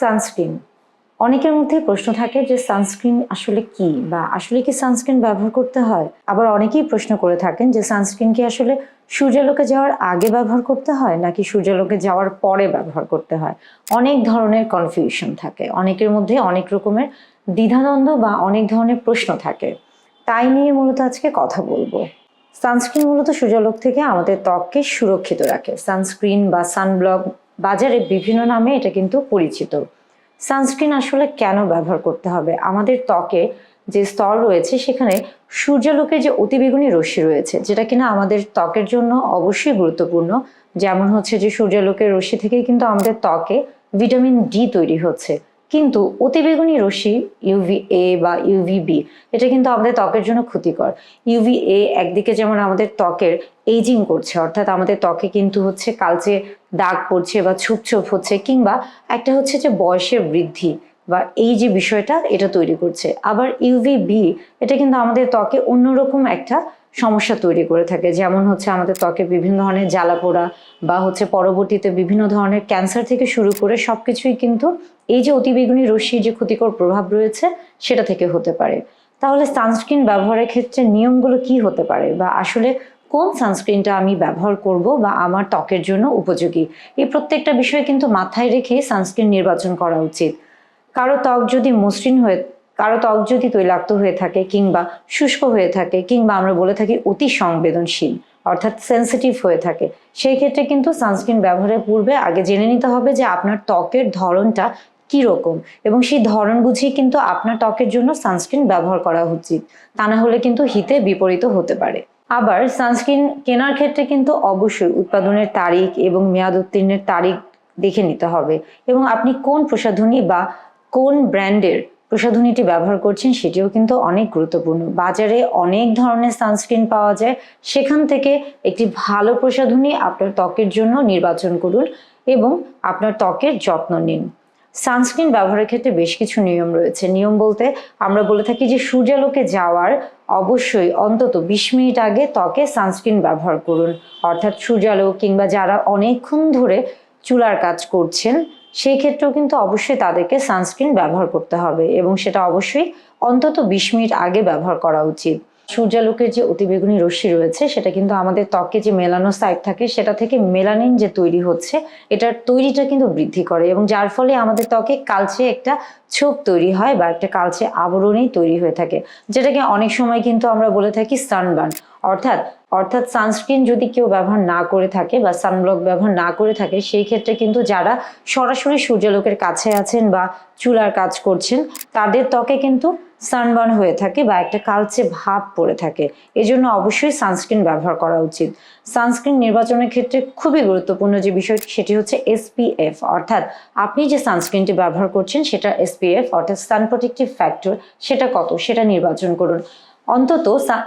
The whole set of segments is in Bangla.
সানস্ক্রিন। অনেকের মধ্যে প্রশ্ন থাকে যে সানস্ক্রিন আসলে কি বা আসলে কি সানস্ক্রিন ব্যবহার করতে হয়? আবার অনেকেই প্রশ্ন করে থাকেন যে সানস্ক্রিন কি আসলে সূর্যালোকে যাওয়ার আগে ব্যবহার করতে হয় নাকি সূর্যালোকে যাওয়ার পরে ব্যবহার করতে হয়? অনেক ধরনের কনফিউশন থাকে। অনেকের মধ্যে অনেক রকমের দ্বিধাদ্বন্দ্ব বা অনেক ধরনের প্রশ্ন থাকে। তাই নিয়ে মূলত আজকে কথা বলব। সানস্ক্রিন মূলত সূর্যালোক থেকে আমাদের ত্বককে সুরক্ষিত রাখে। সানস্ক্রিন বা সানব্লক বাজারে বিভিন্ন নামে এটা কিন্তু পরিচিত। সানস্ক্রিন আসলে কেন ব্যবহার করতে হবে? আমাদের ত্বকে যে স্তর রয়েছে, সেখানে সূর্যালোকের যে অতিবেগুনি রশ্মি রয়েছে, যেটা কিনা আমাদের ত্বকের জন্য অবশ্যই গুরুত্বপূর্ণ। যেমন হচ্ছে যে সূর্যালোকের রশ্মি থেকেই কিন্তু আমাদের ত্বকে ভিটামিন ডি তৈরি হচ্ছে। কিন্তু অতিবেগুনি রশ্মি ইউভি এ বা ইউভি বি এটা কিন্তু আমাদের ত্বকের জন্য ক্ষতিকর। ইউভি এ একদিকে যেমন আমাদের ত্বকের এইজিং করছে, অর্থাৎ আমাদের ত্বকে কিন্তু হচ্ছে কালচে দাগ পড়ছে বা ছোপ ছোপ হচ্ছে, কিংবা একটা হচ্ছে যে বয়সের বৃদ্ধি বা এই যে বিষয়টা, এটা তৈরি করছে। আবার ইউভি বি এটা কিন্তু আমাদের ত্বকে অন্যরকম একটা সমস্যা তৈরি করে থাকে। যেমন হচ্ছে আমাদের ত্বকে বিভিন্ন ধরনের জ্বালা পোড়া বা হচ্ছে পরবর্তীতে বিভিন্ন ধরনের ক্যান্সার থেকে শুরু করে সব কিছুই কিন্তু এই যে অতিবেগুনি রশ্মির যে ক্ষতিকর প্রভাব রয়েছে, সেটা থেকে হতে পারে। তাহলে সানস্ক্রিন ব্যবহারের ক্ষেত্রে নিয়মগুলো কি হতে পারে? বা আসলে কোন সানস্ক্রিনটা আমি ব্যবহার করব বা আমার ত্বকের জন্য উপযোগী? এই প্রত্যেকটা বিষয় কিন্তু মাথায় রেখে সানস্ক্রিন নির্বাচন করা উচিত। কারও ত্বক যদি মসৃণ হয়ে কারও ত্বক যদি তৈলাক্ত হয়ে থাকে কিংবা শুষ্ক হয়ে থাকে কিংবা আমরা বলে থাকি অতি সংবেদনশীল, অর্থাৎ সেন্সিটিভ হয়ে থাকে, সেই ক্ষেত্রে কিন্তু সানস্ক্রিন ব্যবহারের পূর্বে আগে জেনে নিতে হবে যে আপনার ত্বকের ধরনটা কি রকম এবং সেই ধরন বুঝেই কিন্তু আপনার ত্বকের জন্য সানস্ক্রিন ব্যবহার করা উচিত। তা না হলে কিন্তু হিতে বিপরীত হতে পারে। আবার সানস্ক্রিন কেনার ক্ষেত্রে কিন্তু অবশ্যই উৎপাদনের তারিখ এবং মেয়াদ উত্তীর্ণের তারিখ দেখে নিতে হবে এবং আপনি কোন প্রসাধনী বা কোন ব্র্যান্ডের প্রসাধনীটি ব্যবহার করছেন সেটিও কিন্তু অনেক গুরুত্বপূর্ণ। বাজারে অনেক ধরনের সানস্ক্রিন পাওয়া যায়। সেখান থেকে একটি ভালো প্রসাধনী আপনার ত্বকের জন্য নির্বাচন করুন এবং আপনার ত্বকের যত্ন নিন। সানস্ক্রিন ব্যবহারের ক্ষেত্রে বেশ কিছু নিয়ম রয়েছে। নিয়ম বলতে আমরা বলে থাকি যে সূর্যালোকে যাওয়ার অবশ্যই অন্তত বিশ মিনিট আগে ত্বকে সানস্ক্রিন ব্যবহার করুন। অর্থাৎ সূর্যালোক কিংবা যারা অনেকক্ষণ ধরে চুলার কাজ করছেন সেই ক্ষেত্রেও কিন্তু অবশ্যই তাদেরকে সানস্ক্রিন ব্যবহার করতে হবে এবং সেটা অবশ্যই অন্তত বিশ মিনিট আগে ব্যবহার করা উচিত। সূর্যালোকের যে অতিবেগুনি রশ্মি রয়েছে, সেটা কিন্তু আমাদের ত্বকে যে মেলানো মেলানোসাইট থাকে, সেটা থেকে মেলানিন যে তৈরি হচ্ছে, এটার তৈরিটা কিন্তু বৃদ্ধি করে এবং যার ফলে আমাদের ত্বকে কালচে একটা ছোপ তৈরি হয় বা একটা কালচে আবরণই তৈরি হয়ে থাকে, যেটাকে অনেক সময় কিন্তু আমরা বলে থাকি সানবার্ন অর্থাৎ অর্থাৎ সানস্ক্রিন যদি কেউ ব্যবহার না করে থাকে বা সানব্লক ব্যবহার না করে থাকে, সেই ক্ষেত্রে কিন্তু যারা সরাসরি সূর্যালোকের কাছে আছেন বা চুলার কাজ করছেন, তাদের ত্বকে কিন্তু সানবার্ন হয়ে থাকে বা একটা কালচে ভাব পড়ে থাকে। এজন্য অবশ্যই সানস্ক্রিন ব্যবহার করা উচিত। সানস্ক্রিন নির্বাচনের ক্ষেত্রে খুবই গুরুত্বপূর্ণ যে বিষয়টি সেটি হচ্ছে এসপিএফ অর্থাৎ আপনি যে সানস্ক্রিনটি ব্যবহার করছেন, সেটা এসপিএফ অর্থাৎ সান প্রোটেক্টিভ ফ্যাক্টর সেটা কত? সেটা নির্বাচন করুন। অন্তত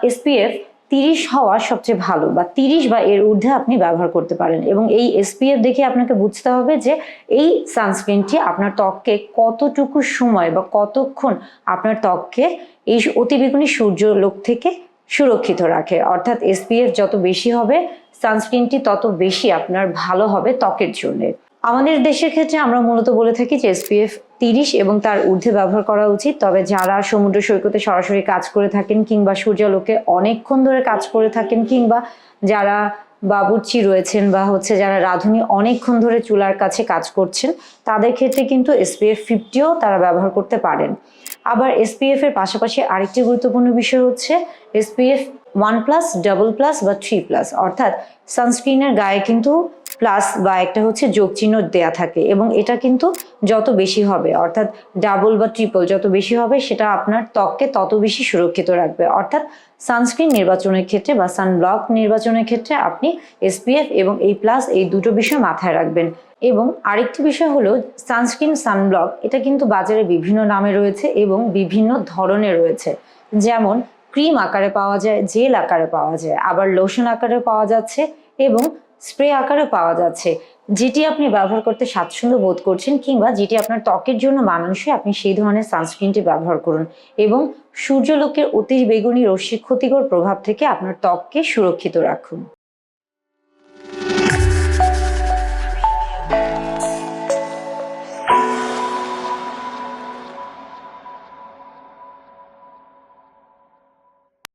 এসপিএফ তিরিশ হওয়া সবচেয়ে ভালো বা তিরিশ বা এর ঊর্ধ্বে আপনি ব্যবহার করতে পারেন এবং এই এসপিএফ দেখে আপনাকে বুঝতে হবে যে এই সানস্ক্রিনটি আপনার ত্বককে কতটুকু সময় বা কতক্ষণ আপনার ত্বককে এই অতিবেগুনি সূর্যলোক থেকে সুরক্ষিত রাখে। অর্থাৎ এসপিএফ যত বেশি হবে সানস্ক্রিনটি তত বেশি আপনার ভালো হবে ত্বকের জন্য। আমাদের দেশের ক্ষেত্রে আমরা মূলত বলে থাকি যে এসপিএফ তিরিশ এবং তার ঊর্ধ্বে ব্যবহার করা উচিত। তবে যারা সমুদ্র সৈকতে সরাসরি কাজ করে থাকেন কিংবা সূর্যালোকে অনেকক্ষণ ধরে কাজ করে থাকেন কিংবা যারা বাবুর্চি রয়েছেন বা হচ্ছে যারা রাঁধুনি অনেকক্ষণ ধরে চুলার কাছে কাজ করছেন, তাদের ক্ষেত্রে কিন্তু এসপিএফ ফিফটিও তারা ব্যবহার করতে পারেন। আবার এসপিএফ এর পাশাপাশি আরেকটি গুরুত্বপূর্ণ বিষয় হচ্ছে SPF one plus double plus বা থ্রি প্লাস অর্থাৎ সানস্ক্রিনের গায়ে কিন্তু প্লাস বা একটা হচ্ছে যোগ চিহ্ন দেয়া থাকে এবং এটা কিন্তু যত বেশি হবে, অর্থাৎ ডাবল বা ট্রিপল যত বেশি হবে সেটা আপনার ত্বককে তত বেশি সুরক্ষিত রাখবে। অর্থাৎ সানস্ক্রিন নির্বাচনের ক্ষেত্রে বা সানব্লক নির্বাচনের ক্ষেত্রে আপনি এসপিএফ এবং এই প্লাস এই দুটো বিষয় মাথায় রাখবেন। এবং আরেকটি বিষয় হলো সানস্ক্রিন সানব্লক এটা কিন্তু বাজারে বিভিন্ন নামে রয়েছে এবং বিভিন্ন ধরনের রয়েছে। যেমন ক্রিম আকারে পাওয়া যায় জেল আকারে পাওয়া যায়, আবার লোশন আকারে পাওয়া যাচ্ছে এবং স্প্রে আকারে পাওয়া যাচ্ছে। যেটি আপনি ব্যবহার করতে স্বাচ্ছন্দ্য বোধ করছেন কিংবা যেটি আপনার ত্বকের জন্য মানানসই, আপনি সেই ধরনের সানস্ক্রিনটি ব্যবহার করুন এবং সূর্যলোকের অতি বেগুনি রশ্মি ক্ষতিকর প্রভাব থেকে আপনার ত্বককে সুরক্ষিত রাখুন।